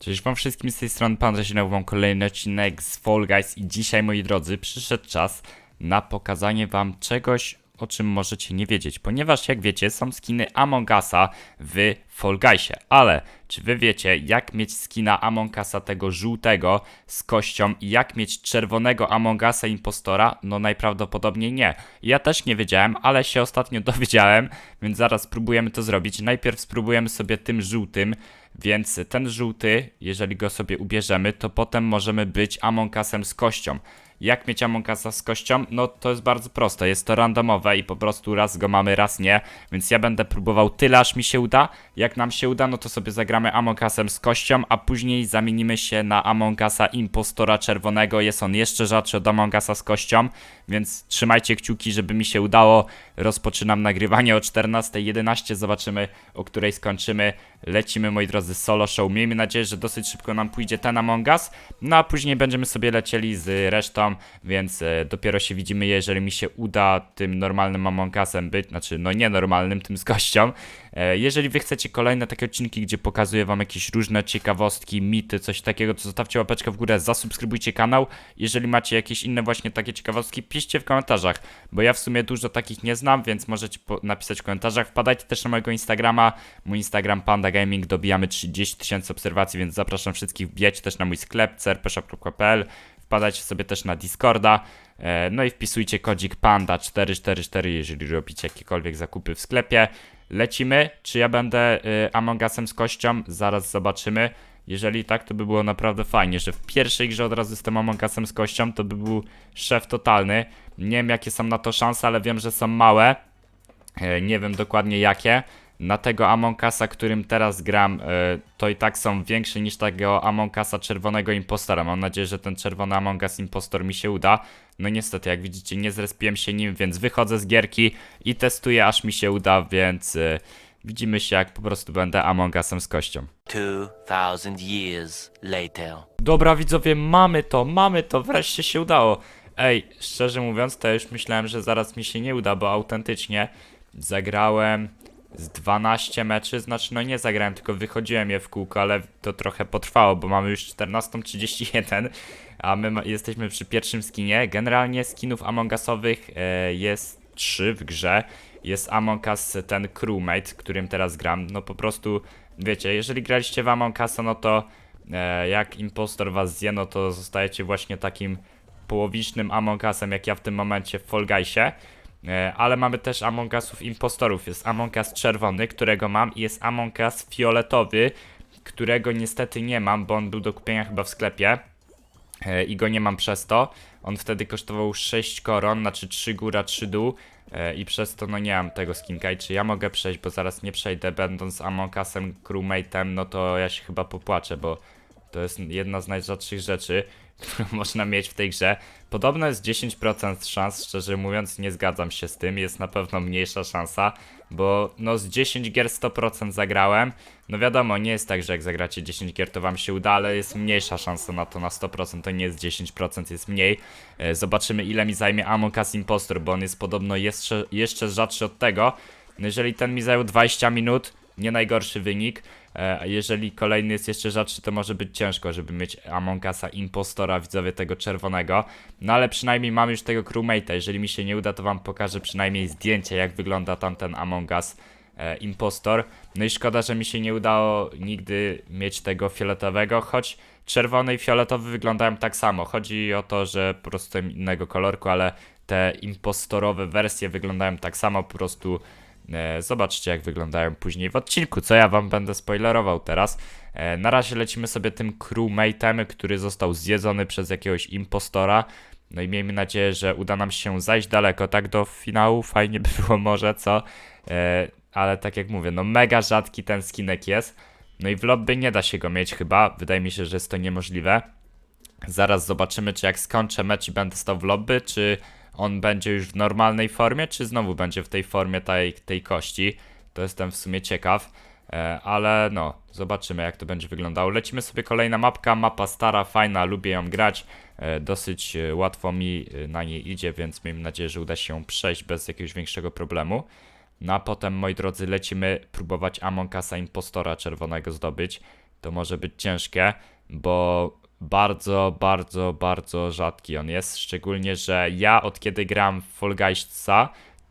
Cześć wam wszystkim z tej strony Pan się wam kolejny odcinek z Fall Guys i dzisiaj moi drodzy przyszedł czas na pokazanie wam czegoś o czym możecie nie wiedzieć, ponieważ jak wiecie są skiny Among Usa w Fall Guysie, ale czy wy wiecie jak mieć skina Among Usa tego żółtego z kością i jak mieć czerwonego Among Usa impostora? No najprawdopodobniej nie. Ja też nie wiedziałem, ale się ostatnio dowiedziałem, więc zaraz spróbujemy to zrobić. Najpierw spróbujemy sobie tym żółtym, więc ten żółty, jeżeli go sobie ubierzemy, to potem możemy być Among Usem z kością. Jak mieć Among Usa z kością? No to jest bardzo proste, jest to randomowe i po prostu raz go mamy, raz nie, więc ja będę próbował tyle, aż mi się uda. Jak nam się uda, no to sobie zagramy Among Usem z kością, a później zamienimy się na Among Usa impostora czerwonego. Jest on jeszcze rzadszy od Among Usa z kością, więc trzymajcie kciuki, żeby mi się udało. Rozpoczynam nagrywanie o 14.11, zobaczymy o której skończymy. Lecimy moi drodzy solo show. Miejmy nadzieję, że dosyć szybko nam pójdzie ten Among Us, no a później będziemy sobie lecieli z resztą, więc e, dopiero się widzimy, jeżeli mi się uda tym normalnym Among Usem być, znaczy no nie normalnym, tym z kością. E, jeżeli wy chcecie kolejne takie odcinki, gdzie pokazuję wam jakieś różne ciekawostki, mity, coś takiego, to zostawcie łapeczkę w górę, zasubskrybujcie kanał. Jeżeli macie jakieś inne właśnie takie ciekawostki, piszcie w komentarzach, bo ja w sumie dużo takich nie znam, więc możecie napisać w komentarzach. Wpadajcie też na mojego Instagrama, mój Instagram Panda Gaming, dobijamy 30 tysięcy obserwacji, więc zapraszam wszystkich, wbijajcie też na mój sklep crpshop.pl, wpadajcie sobie też na Discorda, e, no i wpisujcie kodzik PANDA444, jeżeli robicie jakiekolwiek zakupy w sklepie. Lecimy, czy ja będę y, Among Usem z kością? Zaraz zobaczymy. Jeżeli tak, to by było naprawdę fajnie, że w pierwszej grze od razu jestem Among Usem z kością, to by był szef totalny. Nie wiem jakie są na to szanse, ale wiem, że są małe. E, nie wiem dokładnie jakie. Na tego Among Usa, którym teraz gram, e, to i tak są większe niż tego Among Usa czerwonego impostora. Mam nadzieję, że ten czerwony Among Us impostor mi się uda. No niestety, jak widzicie, nie zrespiłem się nim, więc wychodzę z gierki i testuję, aż mi się uda, więc e, widzimy się, jak po prostu będę Among Usem z kością. 2000 years later. Dobra widzowie, mamy to, mamy to, wreszcie się udało. Ej, szczerze mówiąc, to już myślałem, że zaraz mi się nie uda, bo autentycznie zagrałem z 12 meczy, znaczy no nie zagrałem, tylko wychodziłem je w kółko, ale to trochę potrwało, bo mamy już 14.31, a my jesteśmy przy pierwszym skinie. Generalnie skinów Among Usowych e, jest 3 w grze. Jest Among Us ten crewmate, którym teraz gram. No po prostu, wiecie, jeżeli graliście w Among Usa, no to e, jak impostor was zje, no to zostajecie właśnie takim połowicznym Among Usem, jak ja w tym momencie w Fall Guysie. E, ale mamy też Among Usów impostorów. Jest Among Us czerwony, którego mam i jest Among Us fioletowy, którego niestety nie mam, bo on był do kupienia chyba w sklepie e, i go nie mam przez to. On wtedy kosztował 6 koron, znaczy 3 góra, 3 dół e, i przez to no nie mam tego skinka i czy ja mogę przejść, bo zaraz nie przejdę będąc Among Usem crewmate'em, no to ja się chyba popłaczę, bo to jest jedna z najrzadszych rzeczy, którą można mieć w tej grze. Podobno jest 10% szans, szczerze mówiąc nie zgadzam się z tym, jest na pewno mniejsza szansa, bo no z 10 gier 100% zagrałem. No wiadomo, nie jest tak, że jak zagracie 10 gier to wam się uda, ale jest mniejsza szansa na to na 100%, to nie jest 10%, jest mniej. E, Zobaczymy ile mi zajmie Among Us Impostor, bo on jest podobno jeszcze, jeszcze rzadszy od tego. No jeżeli ten mi zajął 20 minut, nie najgorszy wynik. E, jeżeli kolejny jest jeszcze rzadszy, to może być ciężko, żeby mieć Among Usa impostora, widzowie tego czerwonego. No ale przynajmniej mam już tego crewmate'a. Jeżeli mi się nie uda, to wam pokażę przynajmniej zdjęcie, jak wygląda tamten Among Us e, impostor. No i szkoda, że mi się nie udało nigdy mieć tego fioletowego, choć czerwony i fioletowy wyglądają tak samo. Chodzi o to, że po prostu innego kolorku, ale te impostorowe wersje wyglądają tak samo, po prostu Zobaczcie, jak wyglądają później w odcinku, co ja wam będę spoilerował teraz. E, Na razie lecimy sobie tym crewmate'em, który został zjedzony przez jakiegoś impostora. No i miejmy nadzieję, że uda nam się zajść daleko, tak do finału. Fajnie by było może, co? E, Ale tak jak mówię, no mega rzadki ten skinek jest. No i w lobby nie da się go mieć chyba. Wydaje mi się, że jest to niemożliwe. Zaraz zobaczymy, czy jak skończę mecz i będę stał w lobby, czy on będzie już w normalnej formie, czy znowu będzie w tej formie tej, tej kości. To jestem w sumie ciekaw, e, ale no, zobaczymy jak to będzie wyglądało. Lecimy sobie kolejna mapka, mapa stara, fajna, lubię ją grać. E, Dosyć e, łatwo mi na niej idzie, więc miejmy nadzieję, że uda się przejść bez jakiegoś większego problemu. No a potem, moi drodzy, lecimy próbować Among Usa Impostora czerwonego zdobyć. to może być ciężkie, bo bardzo, bardzo, bardzo rzadki on jest. Szczególnie, że ja od kiedy gram w Fall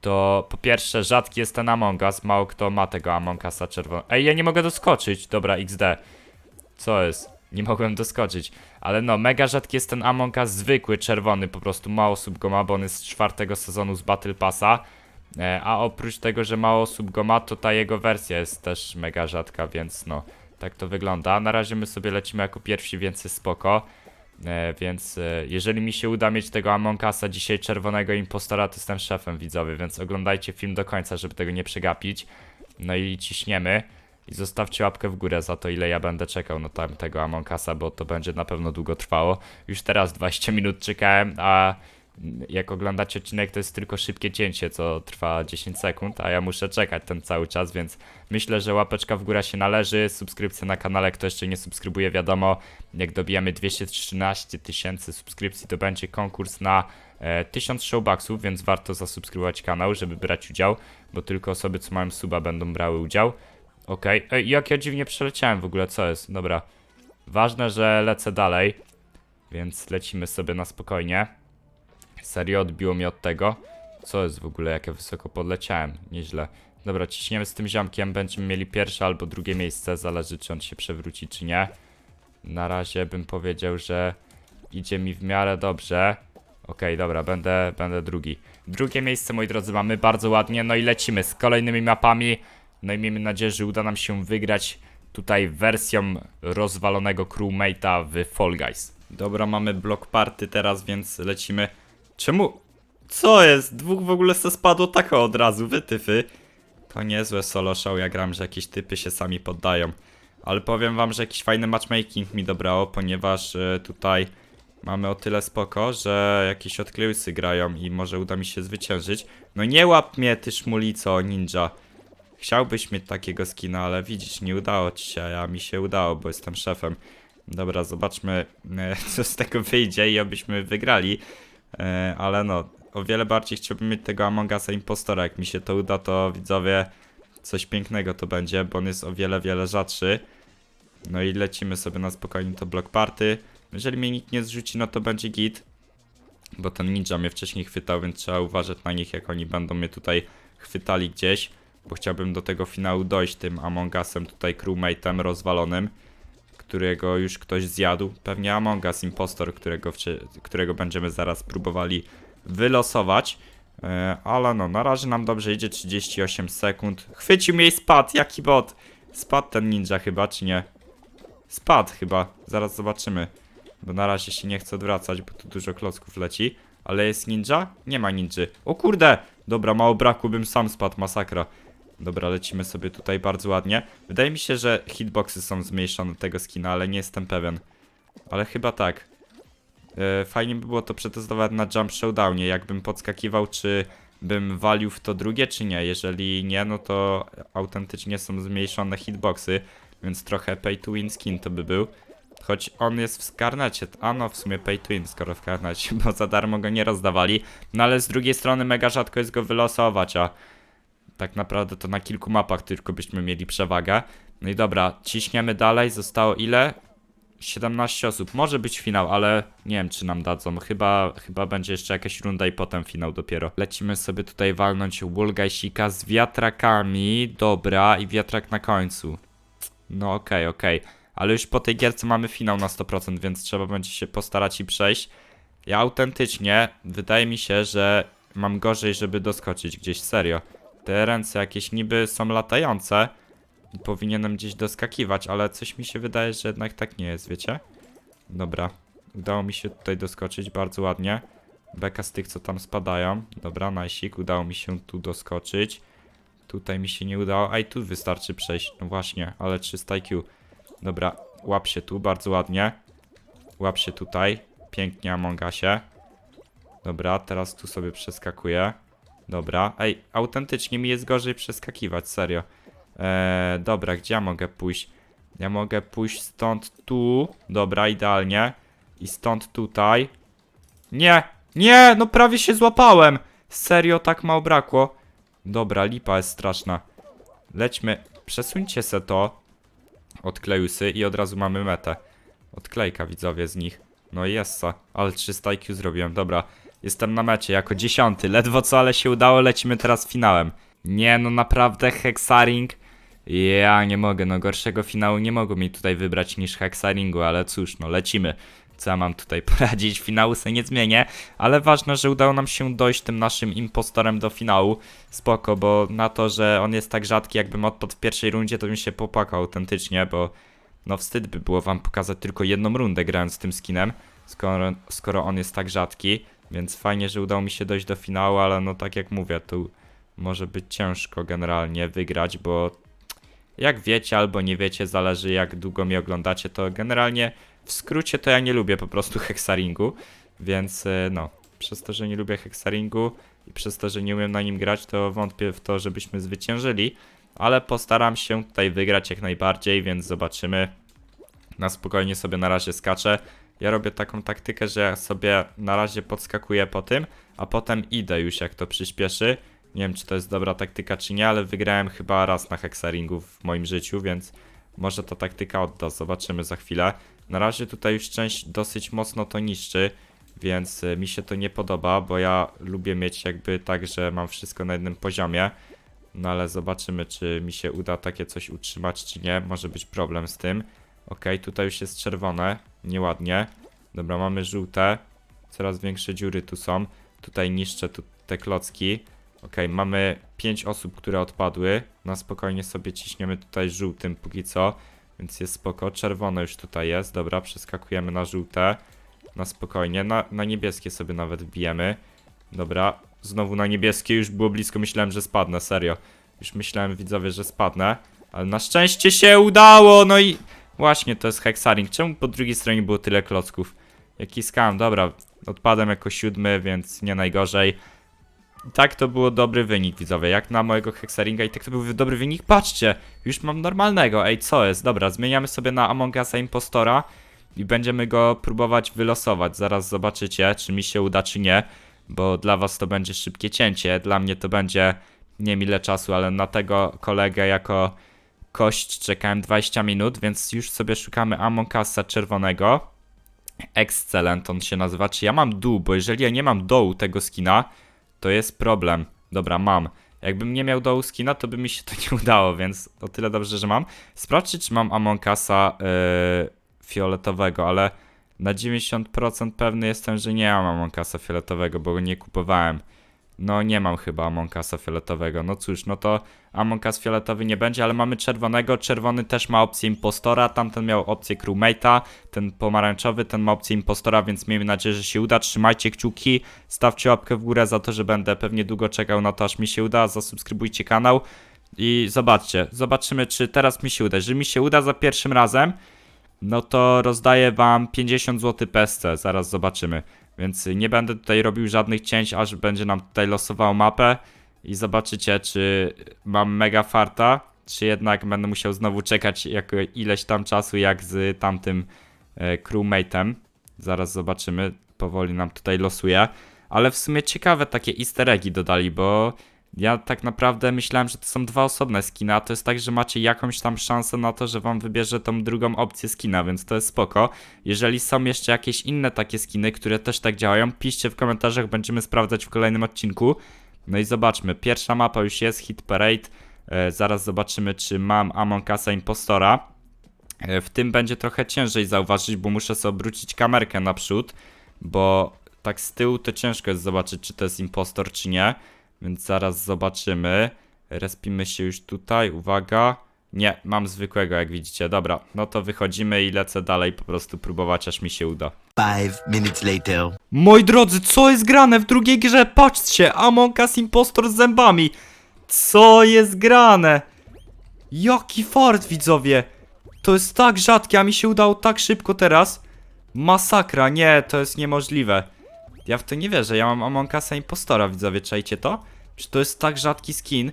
to po pierwsze rzadki jest ten Among Us, mało kto ma tego Among Usa czerwonego. Ej, ja nie mogę doskoczyć, dobra, XD. Co jest? Nie mogłem doskoczyć. Ale no, mega rzadki jest ten Among Us zwykły, czerwony, po prostu mało osób go ma, bo on jest z czwartego sezonu z Battle Passa. E, a oprócz tego, że mało osób go ma, to ta jego wersja jest też mega rzadka, więc no, tak to wygląda. Na razie my sobie lecimy jako pierwsi, więc jest spoko. E, więc e, jeżeli mi się uda mieć tego Among Usa dzisiaj czerwonego impostora, to jestem szefem widzowy, więc oglądajcie film do końca, żeby tego nie przegapić. No i ciśniemy. I zostawcie łapkę w górę za to, ile ja będę czekał na tamtego Among Usa, bo to będzie na pewno długo trwało. Już teraz 20 minut czekałem, a jak oglądacie odcinek, to jest tylko szybkie cięcie, co trwa 10 sekund, a ja muszę czekać ten cały czas, więc myślę, że łapeczka w górę się należy, subskrypcja na kanale, kto jeszcze nie subskrybuje, wiadomo, jak dobijamy 213 tysięcy subskrypcji, to będzie konkurs na e, 1000 showbucksów, więc warto zasubskrybować kanał, żeby brać udział, bo tylko osoby, co mają suba, będą brały udział. Okej, Ej, jak ja dziwnie przeleciałem w ogóle, co jest? Dobra, ważne, że lecę dalej, więc lecimy sobie na spokojnie. Serio odbiło mnie od tego. Co jest w ogóle, jak ja wysoko podleciałem? Nieźle. Dobra, ciśniemy z tym ziomkiem, będziemy mieli pierwsze albo drugie miejsce, zależy czy on się przewróci czy nie. Na razie bym powiedział, że idzie mi w miarę dobrze. Okej, dobra, będę, będę drugi. Drugie miejsce, moi drodzy, mamy bardzo ładnie, no i lecimy z kolejnymi mapami. No i miejmy nadzieję, że uda nam się wygrać tutaj wersją rozwalonego crewmate'a w Fall Guys. Dobra, mamy block party teraz, więc lecimy. Czemu? Co jest? Dwóch w ogóle se spadło tak od razu, wytyfy. To niezłe solo show, ja gram, że jakieś typy się sami poddają. Ale powiem wam, że jakiś fajny matchmaking mi dobrało, ponieważ e, tutaj mamy o tyle spoko, że jakieś odkleusy grają i może uda mi się zwyciężyć. No nie łap mnie, ty szmulico, ninja. Chciałbyś mieć takiego skina, ale widzisz, nie udało ci się, a mi się udało, bo jestem szefem. Dobra, zobaczmy, e, co z tego wyjdzie i obyśmy wygrali. E, ale no, o wiele bardziej chciałbym mieć tego Among Usa Impostora. Jak mi się to uda, to widzowie, coś pięknego to będzie, bo on jest o wiele, wiele rzadszy. No i lecimy sobie na spokojnie to block party. Jeżeli mnie nikt nie zrzuci, no to będzie git. Bo ten ninja mnie wcześniej chwytał, więc trzeba uważać na nich, jak oni będą mnie tutaj chwytali gdzieś. Bo chciałbym do tego finału dojść tym Among Usem, tutaj crewmate'em rozwalonym którego już ktoś zjadł. Pewnie Among Us Impostor, którego, którego będziemy zaraz próbowali wylosować. E, ale no, na razie nam dobrze idzie 38 sekund. Chwycił mnie i spadł, jaki bot. Spadł ten ninja chyba, czy nie? Spadł chyba, zaraz zobaczymy. Bo na razie się nie chcę odwracać, bo tu dużo klocków leci. Ale jest ninja? Nie ma ninja. O kurde! Dobra, mało braku, bym sam spadł, masakra. Dobra, lecimy sobie tutaj bardzo ładnie. Wydaje mi się, że hitboxy są zmniejszone tego skina, ale nie jestem pewien. Ale chyba tak. E, fajnie by było to przetestować na Jump Showdownie, jakbym podskakiwał, czy bym walił w to drugie, czy nie. Jeżeli nie, no to autentycznie są zmniejszone hitboxy, więc trochę pay to win skin to by był. Choć on jest w skarnecie, a no w sumie pay to win, skoro w karnecie, bo za darmo go nie rozdawali. No ale z drugiej strony mega rzadko jest go wylosować, a tak naprawdę to na kilku mapach tylko byśmy mieli przewagę. No i dobra, ciśniemy dalej. Zostało ile? 17 osób. Może być finał, ale nie wiem, czy nam dadzą. Chyba, chyba będzie jeszcze jakaś runda i potem finał dopiero. Lecimy sobie tutaj walnąć Wolgajsika z wiatrakami. Dobra, i wiatrak na końcu. No okej, okej. Ale już po tej gierce mamy finał na 100%, więc trzeba będzie się postarać i przejść. Ja autentycznie, wydaje mi się, że mam gorzej, żeby doskoczyć gdzieś, serio. Te ręce jakieś niby są latające i powinienem gdzieś doskakiwać, ale coś mi się wydaje, że jednak tak nie jest, wiecie? Dobra, udało mi się tutaj doskoczyć bardzo ładnie. Beka z tych, co tam spadają. Dobra, najsik, udało mi się tu doskoczyć. Tutaj mi się nie udało, a i tu wystarczy przejść, no właśnie, ale 300 IQ. Dobra, łap się tu, bardzo ładnie. Łap się tutaj, pięknie Among Usie. Dobra, teraz tu sobie przeskakuję. Dobra, ej, autentycznie mi jest gorzej przeskakiwać, serio. Eee, dobra, gdzie ja mogę pójść? Ja mogę pójść stąd tu. Dobra, idealnie. I stąd tutaj. Nie! Nie! No prawie się złapałem! Serio, tak mało brakło. Dobra, lipa jest straszna. Lećmy. Przesuńcie se to. odklejusy i od razu mamy metę. Odklejka widzowie z nich. No i jest co. Ale 300 IQ zrobiłem, dobra. Jestem na mecie jako dziesiąty. Ledwo co, ale się udało, lecimy teraz finałem. Nie no naprawdę Hexaring. Ja nie mogę, no gorszego finału nie mogą mi tutaj wybrać niż Hexaringu, ale cóż, no lecimy. Co ja mam tutaj poradzić? Finału sobie nie zmienię, ale ważne, że udało nam się dojść tym naszym impostorem do finału. Spoko, bo na to, że on jest tak rzadki, jakbym odpadł w pierwszej rundzie, to bym się popłakał autentycznie, bo no wstyd by było wam pokazać tylko jedną rundę grając z tym skinem, skoro, skoro on jest tak rzadki, więc fajnie, że udało mi się dojść do finału, ale no tak jak mówię, tu może być ciężko generalnie wygrać, bo jak wiecie albo nie wiecie, zależy jak długo mnie oglądacie, to generalnie w skrócie to ja nie lubię po prostu hexaringu, więc e, no, przez to, że nie lubię hexaringu i przez to, że nie umiem na nim grać, to wątpię w to, żebyśmy zwyciężyli, ale postaram się tutaj wygrać jak najbardziej, więc zobaczymy. Na spokojnie sobie na razie skaczę. Ja robię taką taktykę, że sobie na razie podskakuję po tym, a potem idę już jak to przyspieszy. Nie wiem, czy to jest dobra taktyka, czy nie, ale wygrałem chyba raz na hexaringu w moim życiu, więc może ta taktyka odda. Zobaczymy za chwilę. Na razie tutaj już część dosyć mocno to niszczy, więc y, mi się to nie podoba, bo ja lubię mieć jakby tak, że mam wszystko na jednym poziomie. No ale zobaczymy, czy mi się uda takie coś utrzymać, czy nie. Może być problem z tym. Ok, tutaj już jest czerwone, nieładnie. Dobra, mamy żółte. Coraz większe dziury tu są. Tutaj niszczę tu te klocki. Ok, mamy 5 osób, które odpadły. Na spokojnie sobie ciśniemy tutaj żółtym póki co. Więc jest spoko. Czerwone już tutaj jest. Dobra, przeskakujemy na żółte. Na spokojnie. Na, na niebieskie sobie nawet wbijemy. Dobra, znowu na niebieskie. Już było blisko, myślałem, że spadnę, serio. Już myślałem, widzowie, że spadnę. Ale na szczęście się udało! No i właśnie, to jest hexaring. Czemu po drugiej stronie było tyle klocków? Jaki skam, dobra. Odpadłem jako siódmy, więc nie najgorzej. Tak to było dobry wynik, widzowie. Jak na mojego hexaringa i tak to był dobry wynik. Patrzcie, już mam normalnego. Ej, co jest? Dobra, zmieniamy sobie na Among Usa Impostora i będziemy go próbować wylosować. Zaraz zobaczycie, czy mi się uda, czy nie, bo dla was to będzie szybkie cięcie. Dla mnie to będzie nie wiem czasu, ale na tego kolegę jako kość czekałem 20 minut, więc już sobie szukamy Among Usa czerwonego. Excellent on się nazywa. Czy ja mam dół? Bo jeżeli ja nie mam dołu tego skina, to jest problem. Dobra, mam. Jakbym nie miał dołu skina, to by mi się to nie udało, więc o tyle dobrze, że mam. Sprawdźcie, czy mam Among Usa yy, fioletowego, ale na 90% pewny jestem, że nie mam Among Usa fioletowego, bo go nie kupowałem. No nie mam chyba Among Usa fioletowego. No cóż, no to Among Us fioletowy nie będzie, ale mamy czerwonego. Czerwony też ma opcję impostora, tamten miał opcję crewmate'a, ten pomarańczowy, ten ma opcję impostora, więc miejmy nadzieję, że się uda. Trzymajcie kciuki, stawcie łapkę w górę za to, że będę pewnie długo czekał na to, aż mi się uda. Zasubskrybujcie kanał i zobaczcie, zobaczymy, czy teraz mi się uda. Jeżeli mi się uda za pierwszym razem, no to rozdaję wam 50 zł PSC, zaraz zobaczymy. Więc nie będę tutaj robił żadnych cięć, aż będzie nam tutaj losował mapę i zobaczycie, czy mam mega farta, czy jednak będę musiał znowu czekać jako ileś tam czasu, jak z tamtym e, crewmate'em. Zaraz zobaczymy, powoli nam tutaj losuje. Ale w sumie ciekawe takie easter eggi dodali, bo ja tak naprawdę myślałem, że to są dwa osobne skiny, a to jest tak, że macie jakąś tam szansę na to, że wam wybierze tą drugą opcję skina, więc to jest spoko. Jeżeli są jeszcze jakieś inne takie skiny, które też tak działają, piszcie w komentarzach, będziemy sprawdzać w kolejnym odcinku. No i zobaczmy, pierwsza mapa już jest, Hit Parade. E, zaraz zobaczymy, czy mam Among Usa Impostora. E, w tym będzie trochę ciężej zauważyć, bo muszę sobie obrócić kamerkę naprzód, bo tak z tyłu to ciężko jest zobaczyć, czy to jest impostor, czy nie. Więc zaraz zobaczymy. Respimy się już tutaj, uwaga. Nie, mam zwykłego, jak widzicie. Dobra, no to wychodzimy i lecę dalej po prostu próbować, aż mi się uda. Five minutes later. Moi drodzy, co jest grane w drugiej grze? Patrzcie, Among Us Impostor z zębami. Co jest grane? Jaki fart, widzowie. To jest tak rzadkie, a mi się udało tak szybko teraz. Masakra, nie, to jest niemożliwe. Ja w to nie wierzę, ja mam Among Usa Impostora, widzowie, czajcie to? Czy to jest tak rzadki skin?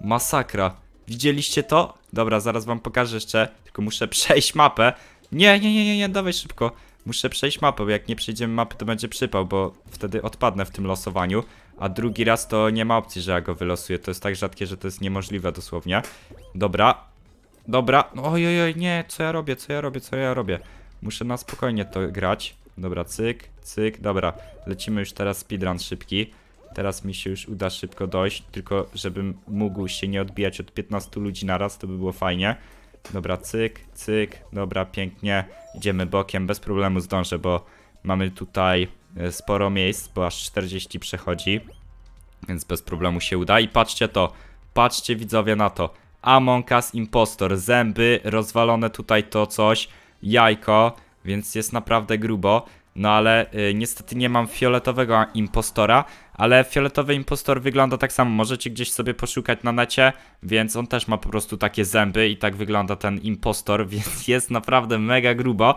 Masakra. Widzieliście to? Dobra, zaraz wam pokażę jeszcze, tylko muszę przejść mapę. Nie, nie, nie, nie, nie, dawaj szybko. Muszę przejść mapę, bo jak nie przejdziemy mapy, to będzie przypał, bo wtedy odpadnę w tym losowaniu. A drugi raz to nie ma opcji, że ja go wylosuję. To jest tak rzadkie, że to jest niemożliwe dosłownie. Dobra. Dobra, no oj, oj, oj, nie, co ja robię, co ja robię, co ja robię. Muszę na spokojnie to grać. Dobra, cyk, cyk, dobra. Lecimy już teraz speedrun szybki. Teraz mi się już uda szybko dojść, tylko żebym mógł się nie odbijać od 15 ludzi naraz, to by było fajnie. Dobra, cyk, cyk, dobra, pięknie. Idziemy bokiem, bez problemu zdążę, bo mamy tutaj e, sporo miejsc, bo aż 40 przechodzi, więc bez problemu się uda. I patrzcie to, patrzcie widzowie na to. Among Us Impostor, zęby, rozwalone tutaj to coś, jajko, więc jest naprawdę grubo. No ale y, niestety nie mam fioletowego impostora, ale fioletowy impostor wygląda tak samo. Możecie gdzieś sobie poszukać na necie, więc on też ma po prostu takie zęby i tak wygląda ten impostor, więc jest naprawdę mega grubo.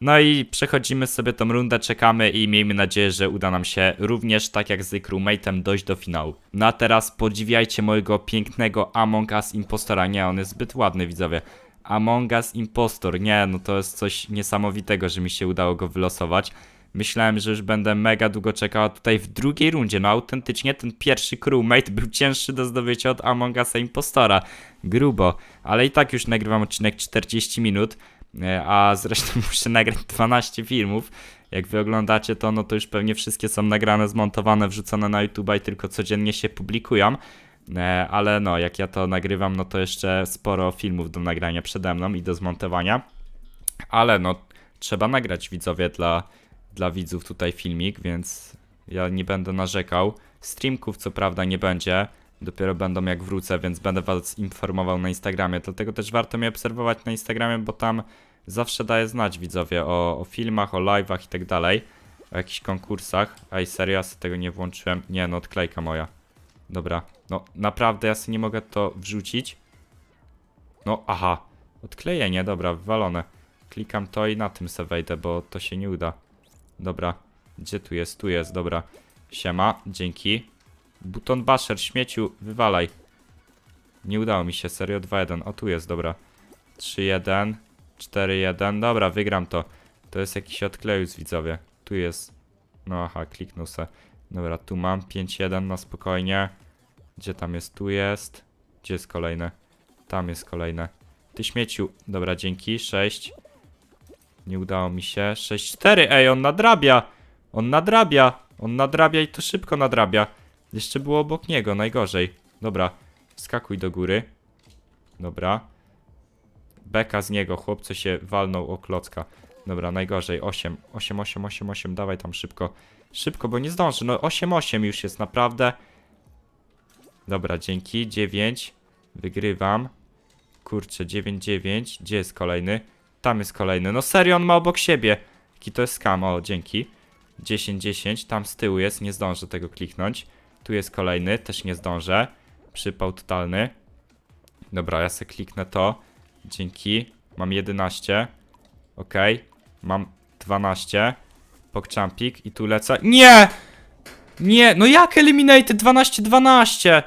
No i przechodzimy sobie tą rundę, czekamy i miejmy nadzieję, że uda nam się również, tak jak z crewmate'em, dojść do finału. No a teraz podziwiajcie mojego pięknego Among Us Impostora. Nie, on jest zbyt ładny, widzowie. Among Us Impostor, nie, no to jest coś niesamowitego, że mi się udało go wylosować. Myślałem, że już będę mega długo czekał tutaj w drugiej rundzie. No autentycznie ten pierwszy crewmate był cięższy do zdobycia od Among Usa Impostora. Grubo, ale i tak już nagrywam odcinek 40 minut. E, A zresztą muszę nagrać 12 filmów. Jak wy oglądacie to, no to już pewnie wszystkie są nagrane, zmontowane, wrzucone na YouTube i tylko codziennie się publikują. E, Ale no, jak ja to nagrywam, no to jeszcze sporo filmów do nagrania przede mną i do zmontowania. Ale no, trzeba nagrać widzowie dla, dla widzów tutaj filmik, więc ja nie będę narzekał. Streamków co prawda nie będzie, dopiero będą jak wrócę, więc będę was informował na Instagramie. Dlatego też warto mnie obserwować na Instagramie, bo tam zawsze daję znać widzowie o, o filmach, o live'ach i tak dalej. O jakichś konkursach. Ej, serio, ja sobie tego nie włączyłem. Nie, no odklejka moja. Dobra, no naprawdę ja sobie nie mogę to wrzucić. No, aha. Odklejenie, dobra, wywalone. Klikam to i na tym se wejdę, bo to się nie uda. Dobra, gdzie tu jest? Tu jest, dobra. Siema, dzięki. Buton basher, śmieciu, wywalaj. Nie udało mi się, serio 2-1. O, tu jest, dobra. 3-1, 4-1, dobra, wygram to. To jest jakiś odklejus, widzowie. Tu jest. No aha, kliknął se. Dobra, tu mam 5-1 na spokojnie. Gdzie tam jest? Tu jest. Gdzie jest kolejne? Tam jest kolejne. Ty śmieciu. Dobra, dzięki. 6. Nie udało mi się. 6-4. Ej, on nadrabia. On nadrabia. On nadrabia i to szybko nadrabia. Jeszcze było obok niego, najgorzej. Dobra, skakuj do góry. Dobra. Beka z niego, chłopco się walnął o klocka. Dobra, najgorzej. 8, 8, 8, 8, 8. Dawaj tam szybko. Szybko, bo nie zdąży. No 8, 8 już jest naprawdę. Dobra, dzięki. 9. Wygrywam. Kurczę, 9, 9. Gdzie jest kolejny? Tam jest kolejny. No serio, on ma obok siebie. Jaki to jest skam. O, dzięki. 10, 10. Tam z tyłu jest. Nie zdążę tego kliknąć. Tu jest kolejny. Też nie zdążę. Przypał totalny. Dobra, ja sobie kliknę to. Dzięki. Mam 11. Ok. Mam 12. Pokczampik i tu lecę. Nie! Nie, no jak Eliminated 12-12?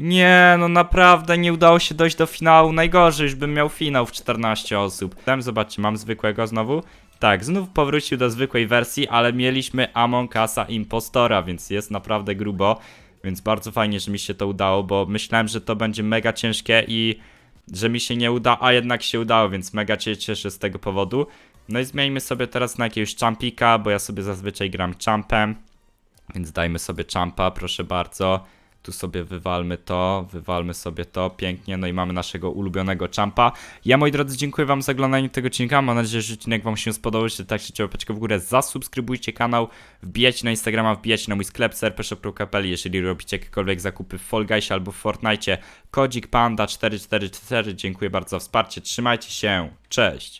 Nie, no naprawdę nie udało się dojść do finału. Najgorzej, już bym miał finał w 14 osób. Tam zobaczcie, mam zwykłego znowu. Tak, znów powrócił do zwykłej wersji, ale mieliśmy Among Usa Impostora, więc jest naprawdę grubo. Więc bardzo fajnie, że mi się to udało, bo myślałem, że to będzie mega ciężkie i że mi się nie uda, a jednak się udało, więc mega się cieszę z tego powodu. No i zmieńmy sobie teraz na jakiegoś champika, bo ja sobie zazwyczaj gram champem. Więc dajmy sobie champa, proszę bardzo. Tu sobie wywalmy to, wywalmy sobie to, pięknie, no i mamy naszego ulubionego champa. Ja, moi drodzy, dziękuję wam za oglądanie tego odcinka, mam nadzieję, że odcinek wam się spodobał, jeśli tak, się łapeczkę w górę, zasubskrybujcie kanał, wbijajcie na Instagrama, wbijajcie na mój sklep serpeszop.pl, jeżeli robicie jakiekolwiek zakupy w Fall Guysie albo w Fortnite, kodzik panda 444, dziękuję bardzo za wsparcie, trzymajcie się, cześć!